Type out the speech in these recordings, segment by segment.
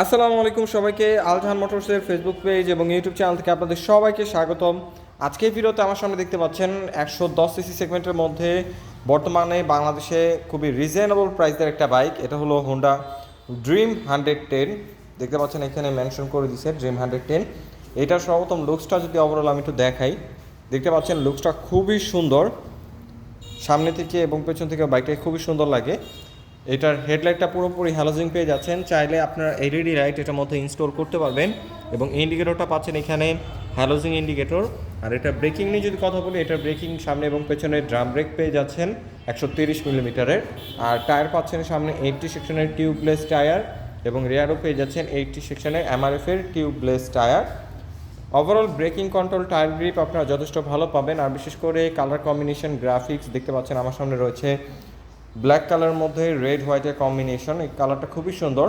আসসালামু আলাইকুম সবাইকে, আলজাহান মোটরসের ফেসবুক পেজ এবং ইউটিউব চ্যানেল থেকে আপনাদের সবাইকে স্বাগতম। আজকে ভিডিওতে আমার সামনে দেখতে পাচ্ছেন একশো দশ সিসি সেগমেন্টের মধ্যে বর্তমানে বাংলাদেশে খুবই রিজনেবল প্রাইসের একটা বাইক এটা হলো হোন্ডা ড্রিম হান্ড্রেড টেন দেখতে পাচ্ছেন এখানে মেনশন করে দিছে ড্রিম হান্ড্রেড টেন এটার সর্বপ্রথম লুকসটা যদি ওভারঅল আমি একটু দেখাই, দেখতে পাচ্ছেন লুকসটা খুবই সুন্দর। সামনে থেকে এবং পেছন থেকে বাইকটা খুবই সুন্দর লাগে। এটার হেডলাইটটা পুরোপুরি হ্যালোজিং পেয়ে যাচ্ছেন। চাইলে আপনারা এলইডি লাইট এটার মধ্যে ইনস্টল করতে পারবেন এবং ইন্ডিকেটরটা পাচ্ছেন এখানে হ্যালোজিং ইন্ডিকেটর। আর এটা ব্রেকিং নিয়ে যদি কথা বলি এটার ব্রেকিং সামনে এবং পেছনে ড্রাম ব্রেক পেয়ে যাচ্ছেন একশো তিরিশ মিলিমিটারের। আর টায়ার পাচ্ছেন সামনে এইটটি সেকশনের টিউবলেস টায়ার এবং রেয়ারও পেয়ে যাচ্ছেন এইটটি সেকশনের এমআরএফের tubeless tyre. Overall braking control tyre grip আপনারা যথেষ্ট ভালো পাবেন। আর বিশেষ করে কালার কম্বিনেশন গ্রাফিক্স দেখতে পাচ্ছেন, আমার সামনে রয়েছে ব্ল্যাক কালারের মধ্যে রেড হোয়াইটের কম্বিনেশন এই কালারটা খুবই সুন্দর।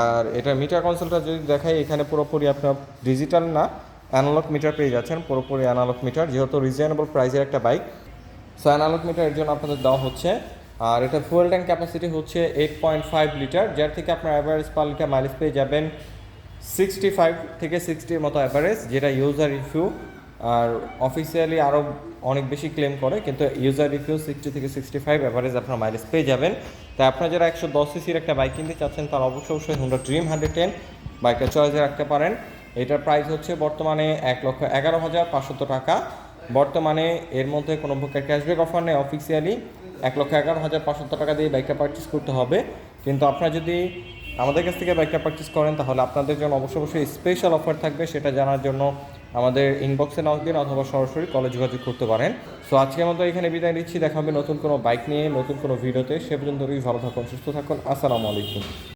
আর এটা মিটার কনসোলটা যদি দেখাই, এখানে পুরোপুরি আপনার ডিজিটাল না অ্যানালগ মিটার পেয়ে যাচ্ছেন, পুরোপুরি অ্যানালগ মিটার যেহেতু রিজনেবল প্রাইসের একটা বাইক সো অ্যানালগ মিটার এর জন্য আপনাদের দেওয়া হচ্ছে, আর এটা ফুয়েল ট্যাঙ্ক ক্যাপাসিটি হচ্ছে এইট পয়েন্ট ফাইভ লিটার যার থেকে আপনার অ্যাভারেজ পার লিটার মাইলেজ পেয়ে যাবেন সিক্সটি ফাইভ থেকে সিক্সটির মতো অ্যাভারেজ যেটা ইউজার রিভিউ আর অফিসিয়ালি আরও অনেক বেশি ক্লেম করে, কিন্তু ইউজার রিভিউ সিক্সটি থেকে সিক্সটি ফাইভ অ্যাভারেজ আপনার মাইলেজ পেয়ে যাবেন। তাই আপনারা যারা একশো দশ সিসির একটা বাইক কিনতে চাচ্ছেন, তারা অবশ্যই অবশ্যই হুন্ডা ড্রিম হান্ড্রেড টেন বাইকটা চয়েসে রাখতে পারেন। এটার প্রাইস হচ্ছে বর্তমানে এক লক্ষ এগারো হাজার পাঁচশত টাকা। বর্তমানে এর মধ্যে কোনো প্রকার ক্যাশব্যাক অফার নেই অফিসিয়ালি এক লক্ষ এগারো হাজার পাঁচশত টাকা দিয়ে বাইকটা পারচেস করতে হবে। কিন্তু আপনারা যদি আমাদের কাছ থেকে বাইকটা পারচেস করেন, তাহলে আপনাদের জন্য অবশ্যই অবশ্যই স্পেশাল অফার থাকবে, সেটা জানার জন্য আমাদের ইনবক্সে নাও দিন অথবা সরাসরি কলে যোগাযোগ করতে পারেন। সো আজকের মতো এখানে বিদায় নিচ্ছি। দেখা হবে নতুন কোনো বাইক নিয়ে, নতুন কোনো ভিডিওতে সে পর্যন্ত ভালো থাকুন, সুস্থ থাকুন। আসসালামু আলাইকুম।